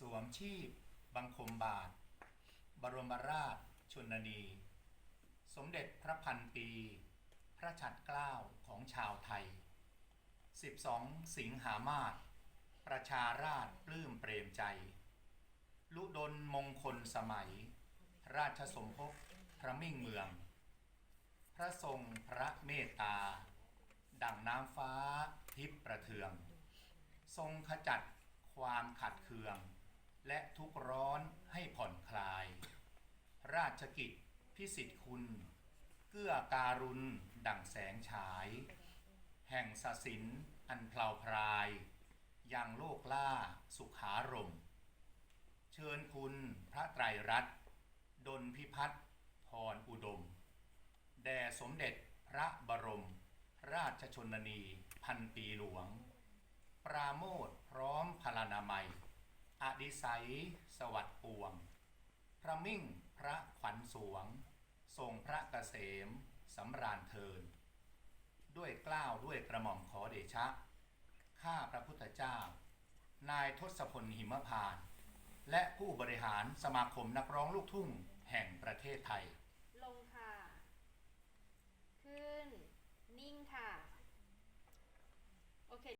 สวมชีพ บังคมบาท บรมราชชนนี สมเด็จพระพันปี พระฉัตรเกล้าของชาวไทย 12 สิงหามาศประชาราชปลื้มเปรมใจ ลุดลมงคลสมัย ราชสมภพพระมิ่งเมือง พระทรงพระเมตตา ดั่งน้ำฟ้าทิพประเทือง ทรงขจัดความขัดเคือง และทุกร้อนให้ผ่อนคลาย ราชกิจพิสิทธิคุณ เกื้อการุณดั่งแสงฉาย แห่งสศินอันเพลาพราย ยังโลกล่าสุขารม เชิญคุณพระไตรรัตน์ดลพิพัฒน์พรอุดม แด่สมเด็จพระบรม ราชชนนีพันปีหลวง ปราโมทพร้อมพลานามัย ดิไสยสวัสดิ์ปวง พระมิ่งพระขวัญสวง ทรงพระเกษมสำราญเทิน ด้วยกล้าวด้วยกระหม่อมขอเดชะ ข้าพระพุทธเจ้า นายทศพลหิมพาน และผู้บริหารสมาคมนักร้องลูกทุ่งแห่งประเทศไทย ลงค่ะขึ้นนิ่งค่ะ